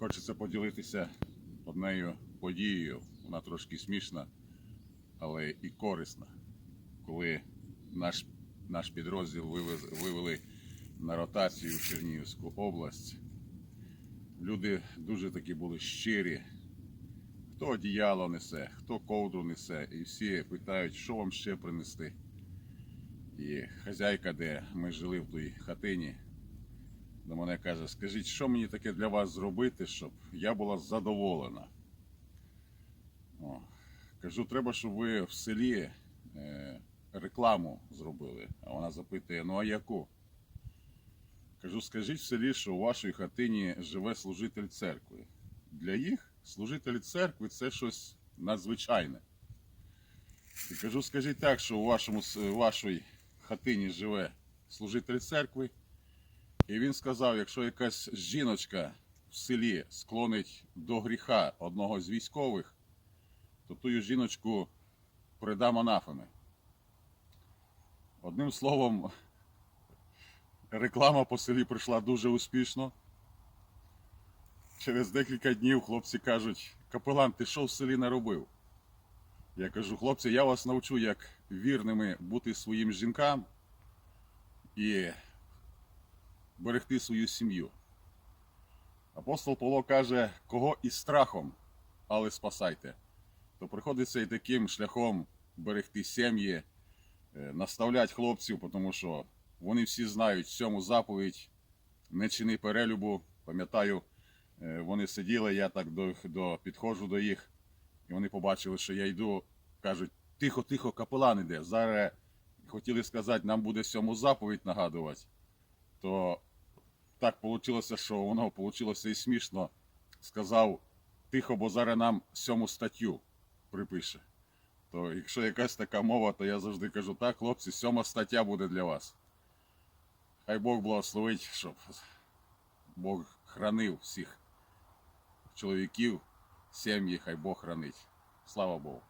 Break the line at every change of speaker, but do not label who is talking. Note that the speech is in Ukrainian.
Хочеться поділитися однею подією. Вона трошки смішна, але і корисна. Коли наш, наш підрозділ вивез, вивели на ротацію в Чернігівську область, люди дуже такі були щирі. Хто одіяло несе, хто ковдру несе, і всі питають, що вам ще принести. І хазяйка, де ми жили в тій хатині, до мене каже: скажіть, що мені таке для вас зробити, щоб я була задоволена. О, кажу, треба, щоб ви в селі е, рекламу зробили. А вона запитує: ну а яку? Кажу, скажіть в селі, що у вашій хатині живе служитель церкви. Для їх служитель церкви це щось надзвичайне. І кажу, скажіть так, що у вашому, вашій хатині живе служитель церкви. І він сказав, якщо якась жіночка в селі склонить до гріха одного з військових, то ту жіночку придам анафеми. Одним словом, реклама по селі пройшла дуже успішно. Через декілька днів хлопці кажуть, капелан, ти що в селі наробив? Я кажу, хлопці, я вас навчу, як вірними бути своїм жінкам і берегти свою сім'ю. Апостол Павло каже, кого і страхом, але спасайте. То приходиться і таким шляхом берегти сім'ї, е, наставляти хлопців, тому що вони всі знають сьому заповідь, не чини перелюбу. Пам'ятаю, е, вони сиділи, я так до, до, підходжу до їх, і вони побачили, що я йду, кажуть, тихо, тихо, капелан іде. Зараз хотіли сказати, нам буде сьому заповідь нагадувати. То так вийшло, що воно вийшло і смішно. Сказав, тихо, бо зараз нам сьому статтю припише. То якщо якась така мова, то я завжди кажу, так, хлопці, сьома стаття буде для вас. Хай Бог благословить, щоб Бог хранив всіх чоловіків, сім'ї, хай Бог хранить. Слава Богу.